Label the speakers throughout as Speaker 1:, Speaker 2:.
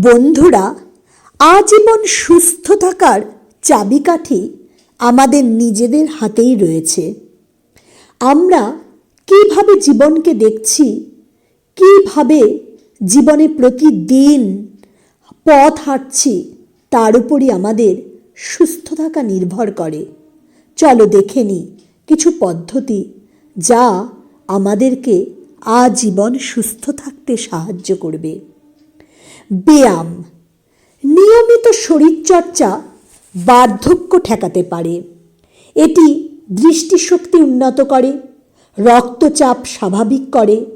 Speaker 1: বন্ধুরা, আজীবন সুস্থ থাকার চাবিকাঠি আমাদের নিজেদের হাতেই রয়েছে। আমরা কীভাবে জীবনকে দেখছি, কীভাবে জীবনে প্রতিদিন পথ হাঁটছি, তার উপরই আমাদের সুস্থ থাকা নির্ভর করে। চলো দেখে নিই কিছু পদ্ধতি যা আমাদেরকে আজীবন সুস্থ থাকতে সাহায্য করবে। ব্যায়াম। নিয়মিত শরীরচর্চা বার্ধক্য ঠেকাতে পারে। এটি দৃষ্টিশক্তি উন্নত করে, রক্তচাপ স্বাভাবিক করে,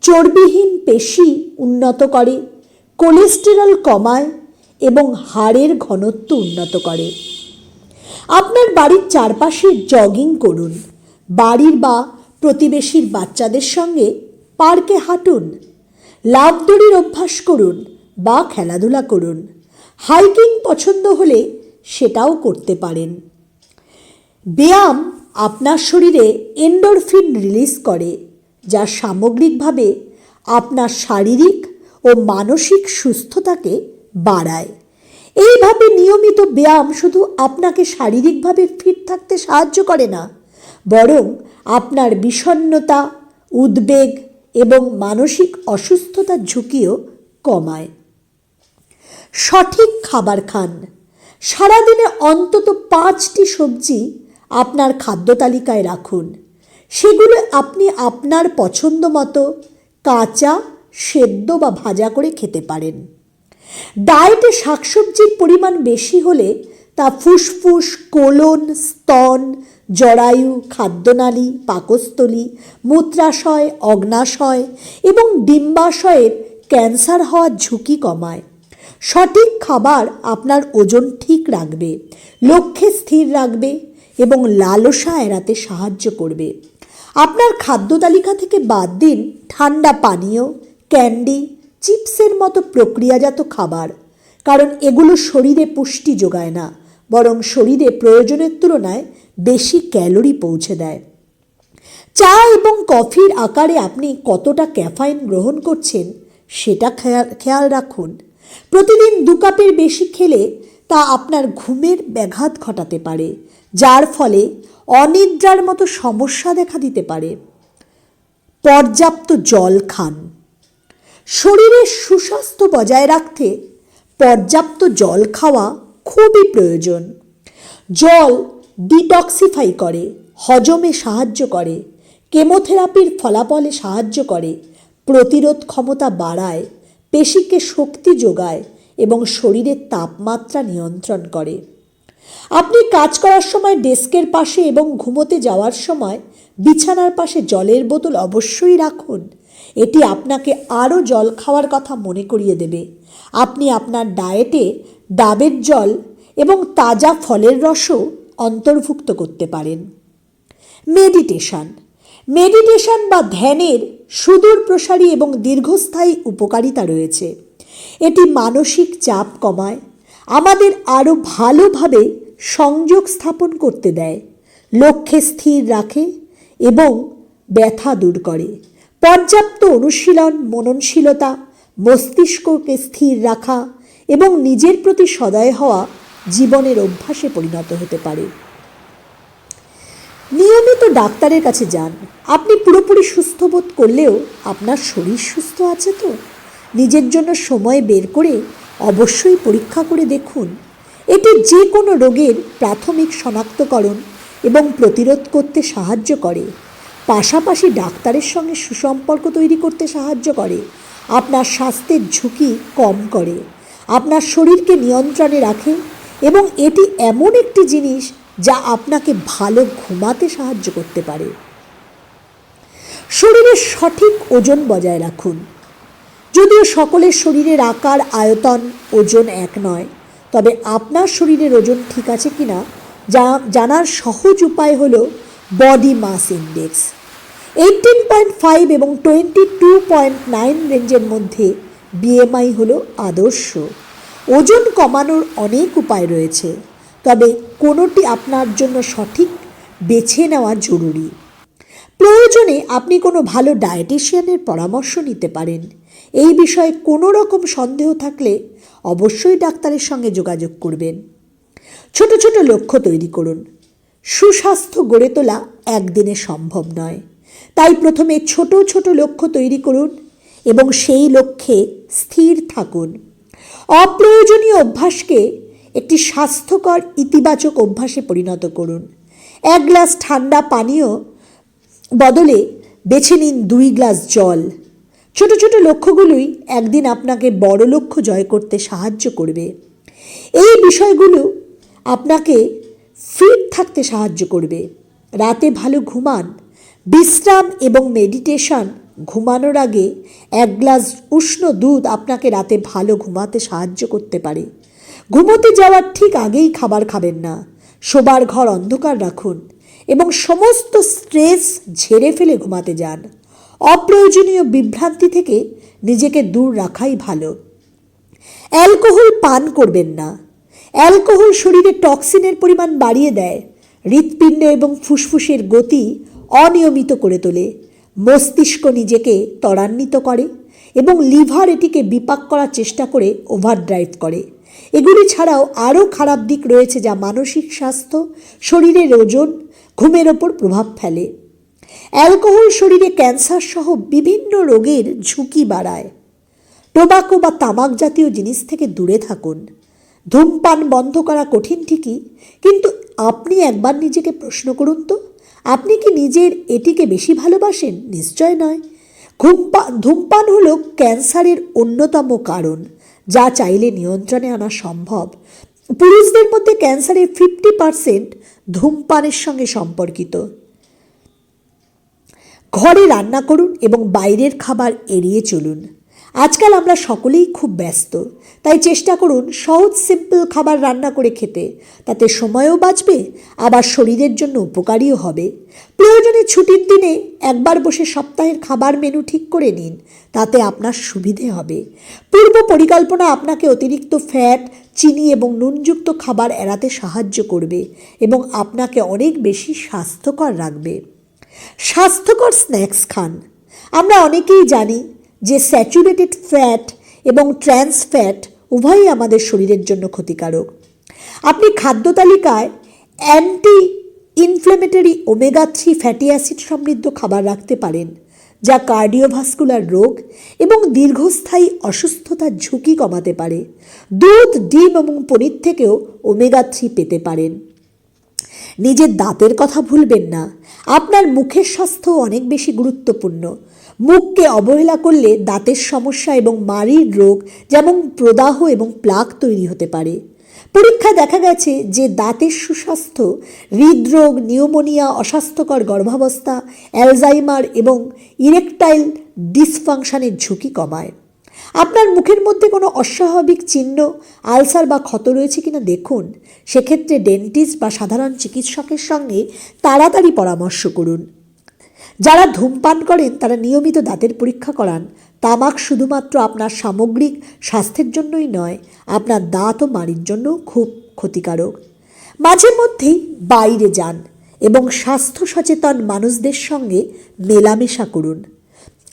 Speaker 1: চর্বিহীন পেশি উন্নত করে, কোলেস্টেরল কমায় এবং হাড়ের ঘনত্ব উন্নত করে। আপনার বাড়ির চারপাশে জগিং করুন। বাড়ির বা প্রতিবেশীর বাচ্চাদের সঙ্গে পার্কে হাঁটুন। লাভ দড়ির অভ্যাস করুন। বা খেলাধুলা করুন। হাইকিং পছন্দ হলে সেটাও করতে পারেন। ব্যায়াম আপনার শরীরে এন্ডোরফিন রিলিজ করে, যা সামগ্রিকভাবে আপনার শারীরিক ও মানসিক সুস্থতাকে বাড়ায়। এইভাবে নিয়মিত ব্যায়াম শুধু আপনাকে শারীরিকভাবে ফিট থাকতে সাহায্য করে না, বরং আপনার বিষণ্নতা উদ্বেগ এবং মানসিক অসুস্থতার ঝুঁকিও কমায়। সঠিক খাবার খান। সারাদিনে অন্তত পাঁচটি সবজি আপনার খাদ্য তালিকায় রাখুন। সেগুলো আপনি আপনার পছন্দ মতো কাঁচা, সেদ্ধ বা ভাজা করে খেতে পারেন। ডায়েটে শাকসবজির পরিমাণ বেশি হলে তা ফুসফুস, কোলন, স্তন, জরায়ু, খাদ্যনালী, পাকস্থলী, মূত্রাশয়, অগ্নাশয় এবং ডিম্বাশয়ের ক্যান্সার হওয়ার ঝুঁকি কমায়। সঠিক খাবার আপনার ওজন ঠিক রাখবে, লক্ষ্যে স্থির রাখবে এবং লালসা এড়াতে সাহায্য করবে। আপনার খাদ্য তালিকা থেকে বাদ দিন ঠান্ডা পানীয়, ক্যান্ডি, চিপসের মতো প্রক্রিয়াজাত খাবার, কারণ এগুলো শরীরে পুষ্টি যোগায় না, বরং শরীরে প্রয়োজনের তুলনায় বেশি ক্যালোরি পৌঁছে দেয়। চা এবং কফির আকারে আপনি কতটা ক্যাফাইন গ্রহণ করছেন, সেটা খেয়াল রাখুন। প্রতিদিন দু কাপের বেশি খেলে তা আপনার ঘুমের ব্যাঘাত ঘটাতে পারে, যার ফলে অনিদ্রার মতো সমস্যা দেখা দিতে পারে। পর্যাপ্ত জল খান। শরীরের সুস্বাস্থ্য বজায় রাখতে পর্যাপ্ত জল খাওয়া খুবই প্রয়োজন। জল ডিটক্সিফাই করে, হজমে সাহায্য করে, কেমোথেরাপির ফলাফলে সাহায্য করে, প্রতিরোধ ক্ষমতা বাড়ায় পেশিকে শক্তি যোগায় এবং শরীরের তাপমাত্রা নিয়ন্ত্রণ করে। আপনি কাজ করার সময় ডেস্কের পাশে এবং ঘুমোতে যাওয়ার সময় বিছানার পাশে জলের বোতল অবশ্যই রাখুন। এটি আপনাকে আরও জল খাওয়ার কথা মনে করিয়ে দেবে। আপনি আপনার ডায়েটে ডাবের জল এবং তাজা ফলের রসও অন্তর্ভুক্ত করতে পারেন। মেডিটেশন মেডিটেশন বা ধ্যানের সুদূর প্রসারী এবং দীর্ঘস্থায়ী উপকারিতা রয়েছে। এটি মানসিক চাপ কমায়, আমাদের আরও ভালোভাবে সংযোগ স্থাপন করতে দেয়, লক্ষ্যে স্থির রাখে এবং ব্যথা দূর করে। পর্যাপ্ত অনুশীলন, মননশীলতা, মস্তিষ্ককে স্থির রাখা এবং নিজের প্রতি সদয় হওয়া জীবনের অভ্যাসে পরিণত হতে পারে। নিয়মিত ডাক্তারের কাছে যান। আপনি পুরোপুরি সুস্থ বোধ করলেও আপনার শরীর সুস্থ আছে তো? নিজের জন্য সময় বের করে অবশ্যই পরীক্ষা করে দেখুন। এটি যে কোনো রোগের প্রাথমিক শনাক্তকরণ এবং প্রতিরোধ করতে সাহায্য করে। পাশাপাশি ডাক্তারের সঙ্গে সুসম্পর্ক তৈরি করতে সাহায্য করে। আপনার স্বাস্থ্যের ঝুঁকি কম করে। আপনার শরীরকে নিয়ন্ত্রণে রাখে এবং এটি এমন একটি জিনিস আপনাকে ভালো ঘুমাতে সাহায্য করতে পারে। শরীরের সঠিক ওজন বজায় রাখুন। যদিও সকলের শরীরের আকার, আয়তন, ওজন এক নয়, তবে আপনার শরীরের ওজন ঠিক আছে কি না যা, জানার সহজ উপায় হল body mass index. Eighteen point five এবং টোয়েন্টি টু পয়েন্ট নাইন রেঞ্জের মধ্যে বিএমআই হলো আদর্শ। ওজন কমানোর অনেক উপায় রয়েছে। তবে কোনোটি আপনার জন্য সঠিক, বেছে নেওয়া জরুরি। প্রয়োজনে আপনি কোনো ভালো ডায়েটিশিয়ানের পরামর্শ নিতে পারেন। এই বিষয়ে কোনো রকম সন্দেহ থাকলে অবশ্যই ডাক্তারের সঙ্গে যোগাযোগ করবেন। ছোট ছোট লক্ষ্য তৈরি করুন। সুস্বাস্থ্য গড়ে তোলা একদিনে সম্ভব নয়। তাই প্রথমে ছোট ছোট লক্ষ্য তৈরি করুন এবং সেই লক্ষ্যে স্থির থাকুন। অপ্রয়োজনীয় অভ্যাসকে একটি স্বাস্থ্যকর, ইতিবাচক অভ্যাসে পরিণত করুন। এক গ্লাস ঠান্ডা পানীয় বদলে বেছে নিন দুই গ্লাস জল। ছোট ছোট লক্ষ্যগুলোই একদিন আপনাকে বড় লক্ষ্য জয় করতে সাহায্য করবে। এই বিষয়গুলো আপনাকে ফিট থাকতে সাহায্য করবে। রাতে ভালো ঘুমান, বিশ্রাম এবং মেডিটেশন ঘুমানোর আগে এক গ্লাস উষ্ণ দুধ আপনাকে রাতে ভালো ঘুমাতে সাহায্য করতে পারে। ঘুমোতে যাওয়ার ঠিক আগেই খাবার খাবেন না। শোবার ঘর অন্ধকার রাখুন এবং সমস্ত স্ট্রেস ঝেড়ে ফেলে ঘুমাতে যান। অপ্রয়োজনীয় বিভ্রান্তি থেকে নিজেকে দূর রাখাই ভালো। অ্যালকোহল পান করবেন না। অ্যালকোহল শরীরে টক্সিনের পরিমাণ বাড়িয়ে দেয়। হৃৎপিণ্ড এবং ফুসফুসের গতি অনিয়মিত করে তোলে। মস্তিষ্ক নিজেকে ত্বরান্বিত করে এবং লিভার এটিকে বিপাক করার চেষ্টা করে, ওভারড্রাইভ করে। এগুলি ছাড়াও আরও খারাপ দিক রয়েছে যা মানসিক স্বাস্থ্য, শরীরের ওজন, ঘুমের ওপর প্রভাব ফেলে। অ্যালকোহল শরীরে ক্যান্সার সহ বিভিন্ন রোগের ঝুঁকি বাড়ায়। টোবাকো বা তামাক জাতীয় জিনিস থেকে দূরে থাকুন। ধূমপান বন্ধ করা কঠিন ঠিকই, কিন্তু আপনি একবার নিজেকে প্রশ্ন করুন তো, আপনি কি নিজের এটিকে বেশি ভালোবাসেন? নিশ্চয় নয়। ঘুমপা, ধূমপান হলো ক্যান্সারের অন্যতম কারণ। যা চাইলে নিয়ন্ত্রণে আনা সম্ভব। পুরুষদের মধ্যে ক্যান্সারের ফিফটি পারসেন্ট ধূমপানের সঙ্গে সম্পর্কিত। ঘরে রান্না করুন এবং বাইরের খাবার এড়িয়ে চলুন। আজকাল আমরা সকলেই খুব ব্যস্ত। তাই চেষ্টা করুন সহজ সিম্পল খাবার রান্না করে খেতে। তাতে সময়ও বাঁচবে, আবার শরীরের জন্য উপকারীও হবে। প্রয়োজনে ছুটির দিনে একবার বসে সপ্তাহের খাবার মেনু ঠিক করে নিন, তাতে আপনার সুবিধে হবে। পূর্ব পরিকল্পনা আপনাকে অতিরিক্ত ফ্যাট চিনি এবং নুনযুক্ত খাবার এড়াতে সাহায্য করবে এবং আপনাকে অনেক বেশি স্বাস্থ্যকর রাখবে। স্বাস্থ্যকর স্ন্যাক্স খান। আমরা অনেকেই জানি যে স্যাচুরেটেড ফ্যাট এবং ট্রান্স ফ্যাট উভয়ই আমাদের শরীরের জন্য ক্ষতিকারক। আপনি খাদ্য তালিকায় anti inflammatory omega three fatty acid সমৃদ্ধ খাবার রাখতে পারেন, যা কার্ডিওভাস্কুলার রোগ এবং দীর্ঘস্থায়ী অসুস্থতার ঝুঁকি কমাতে পারে। দুধ, ডিম এবং পনির থেকেও ওমেগা থ্রি পেতে পারেন। নিজের দাঁতের কথা ভুলবেন না। আপনার মুখের স্বাস্থ্য অনেক বেশি গুরুত্বপূর্ণ। মুখকে অবহেলা করলে দাঁতের সমস্যা এবং মাড়ির রোগ যেমন প্রদাহ এবং প্লাক তৈরি হতে পারে। পরীক্ষায় দেখা গেছে যে দাঁতের সুস্বাস্থ্য, হৃদরোগ, নিউমোনিয়া, অস্বাস্থ্যকর গর্ভাবস্থা, অ্যালজাইমার এবং ইরেকটাইল ডিসফাংশনের ঝুঁকি কমায়। আপনার মুখের মধ্যে কোনো অস্বাভাবিক চিহ্ন, আলসার বা ক্ষত রয়েছে কিনা দেখুন। সেক্ষেত্রে ডেন্টিস্ট বা সাধারণ চিকিৎসকের সঙ্গে তাড়াতাড়ি পরামর্শ করুন। যারা ধূমপান করেন, তারা নিয়মিত দাঁতের পরীক্ষা করান। তামাক শুধুমাত্র আপনার সামগ্রিক স্বাস্থ্যের জন্যই নয়, আপনার দাঁত ও মাড়ির জন্য খুব ক্ষতিকারক। মাঝে মধ্যেই বাইরে যান এবং স্বাস্থ্য সচেতন মানুষদের সঙ্গে মেলামেশা করুন।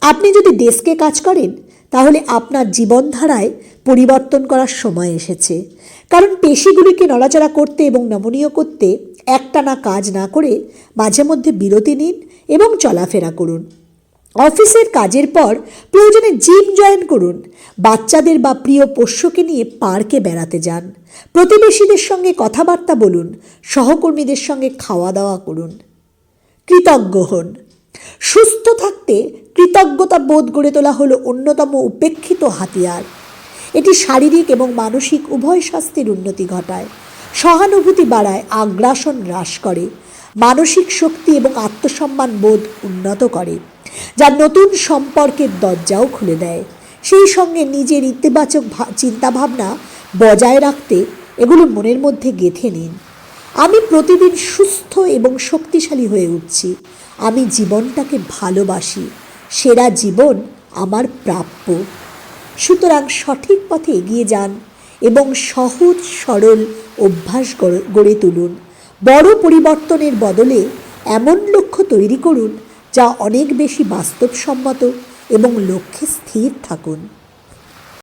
Speaker 1: আপনি যদি ডেস্কে কাজ করেন তাহলে আপনার জীবনধারায় পরিবর্তন করার সময় এসেছে। কারণ পেশিগুলিকে নড়াচড়া করতে এবং নমনীয় করতে একটানা কাজ না করে মাঝে মধ্যে বিরতি নিন এবং চলাফেরা করুন। অফিসের কাজের পর প্রয়োজনে জিম জয়েন করুন। বাচ্চাদের বা প্রিয় পোষ্যকে নিয়ে পার্কে বেড়াতে যান। প্রতিবেশীদের সঙ্গে কথাবার্তা বলুন। সহকর্মীদের সঙ্গে খাওয়া দাওয়া করুন। কৃতজ্ঞ হন। সুস্থ থাকতে কৃতজ্ঞতা বোধ গড়ে তোলা হলো অন্যতম উপেক্ষিত হাতিয়ার। এটি শারীরিক এবং মানসিক উভয় স্বাস্থ্যের উন্নতি ঘটায়। সহানুভূতি বাড়ায়, আগ্রাসন হ্রাস করে, মানসিক শক্তি এবং আত্মসম্মান বোধ উন্নত করে, যা নতুন সম্পর্কের দরজাও খুলে দেয়। সেই সঙ্গে নিজের ইতিবাচক চিন্তাভাবনা বজায় রাখতে এগুলো মনের মধ্যে গেঁথে নিন। আমি প্রতিদিন সুস্থ এবং শক্তিশালী হয়ে উঠছি। আমি জীবনটাকে ভালোবাসি। সেরা জীবন আমার প্রাপ্য। সুতরাং সঠিক পথে এগিয়ে যান এবং সহজ, সরল অভ্যাস গড়ে- তুলুন। বড় পরিবর্তনের বদলে এমন লক্ষ্য তৈরি করুন যা অনেক বেশি বাস্তবসম্মত এবং লক্ষ্যে স্থির থাকুন।